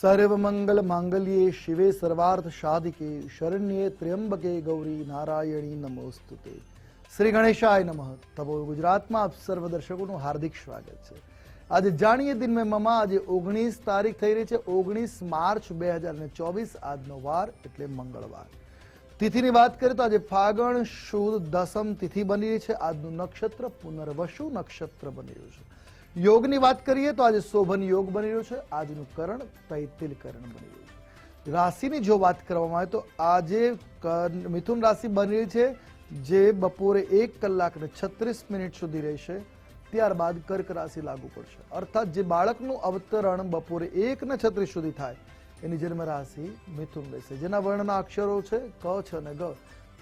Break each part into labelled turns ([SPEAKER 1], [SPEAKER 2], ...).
[SPEAKER 1] સર્વમંગલ માંગલ્યે શિવે સર્વાર્થ સાધિકે શરણ્યે ત્ર્યંબકે ગૌરી નારાયણી નમોસ્તુતે શ્રી ગણેશાય નમઃ તપો ગુજરાતમાં આપ સર્વ દર્શકોનું હાર્દિક સ્વાગત છે। આજે જાણીએ દિન મમા, આજે ઓગણીસ તારીખ થઈ રહી છે, ઓગણીસ માર્ચ બે હજાર ચોવીસ, આજનો વાર એટલે મંગળવાર। તિથિની વાત કરીએ તો આજે ફાગણ શુદ્ધ દસમ તિથિ બની રહી છે, આજનું નક્ષત્ર પુનર્વસુ નક્ષત્ર બની રહ્યું છે। યોગની વાત કરીએ તો આજે શોભન યોગ બની રહ્યો છે. આજનું કરણ તૈતિલ કરણ બની રહ્યું છે. રાશિની જો વાત કરવામાં આવે તો આજે મિથુન રાશિ બની રહી છે, જે બપોરે એક કલાક ને છત્રીસ મિનિટ સુધી રહેશે. ત્યારબાદ કર્ક રાશિ લાગુ પડશે. અર્થાત જે બાળકનું અવતરણ બપોરે એક ને છત્રીસ સુધી થાય, એની જન્મ રાશિ મિથુન રહેશે. જેના વર્ણના અક્ષરો છે ક, છ અને ગ.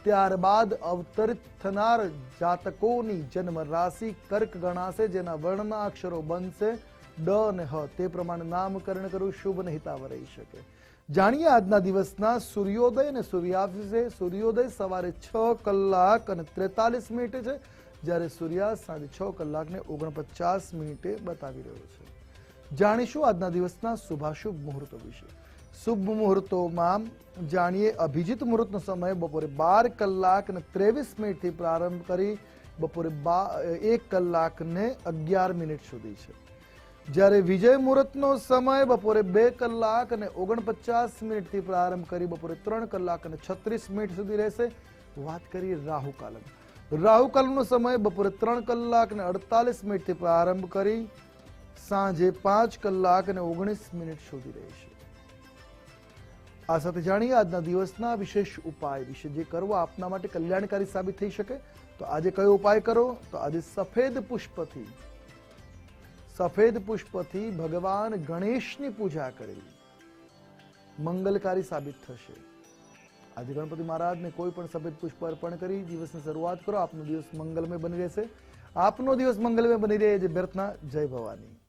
[SPEAKER 1] ત્યારબાદ અવતરિત થનાર જાતકોની જન્મ રાશિ કર્ક ગણાશે, જેના વર્ણના અક્ષરો બનશે ડ અને હ. તે પ્રમાણે નામકરણ કરવું શુભ અને હિતાવ રહી શકે. જાણીએ આજના દિવસના સૂર્યોદય અને સૂર્યાસ્ત સૂર્યોદય સવારે છ કલાક અને ત્રેતાલીસ મિનિટે છે, જ્યારે સૂર્યાસ્ત સાંજે છ કલાક ને ઓગણપચાસ મિનિટે બતાવી રહ્યો છે. જાણીશું આજના દિવસના શુભાશુભ મુહૂર્તો વિશે. શુભ મુહૂર્તોમાં જાણીએ અભિજીત મુહૂર્તનો સમય બપોરે બાર કલાક અને ત્રેવીસ મિનિટથી પ્રારંભ કરી બપોરે બા એક કલાક ને અગિયાર મિનિટ સુધી છે. જ્યારે વિજય મુહૂર્તનો સમય બપોરે બે કલાક અને ઓગણપચાસ મિનિટથી પ્રારંભ કરી બપોરે ત્રણ કલાક અને છત્રીસ મિનિટ સુધી રહેશે. વાત કરીએ રાહુ કાલમ રાહુ કાલમનો સમય બપોરે ત્રણ કલાક અને અડતાલીસ મિનિટથી પ્રારંભ કરી સાંજે પાંચ કલાક અને ઓગણીસ મિનિટ સુધી રહેશે. આ સાથે જાણીએ આજના દિવસના વિશેષ ઉપાય વિશે. જે કરવો આપના માટે કલ્યાણકારી સાબિત થઈ શકે, તો આજે કયો ઉપાય કરો? તો આજે સફેદ પુષ્પથી. સફેદ પુષ્પથી ભગવાન ગણેશની પૂજા કરવી મંગલકારી સાબિત થશે. આજે ગણપતિ મહારાજને કોઈ પણ સફેદ પુષ્પ અર્પણ કરી દિવસની શરૂઆત કરો. આપનો દિવસ મંગલમય બની રહેશે. આપનો દિવસ મંગલમય બની રહે. જે વ્યર્થના જય ભવાની.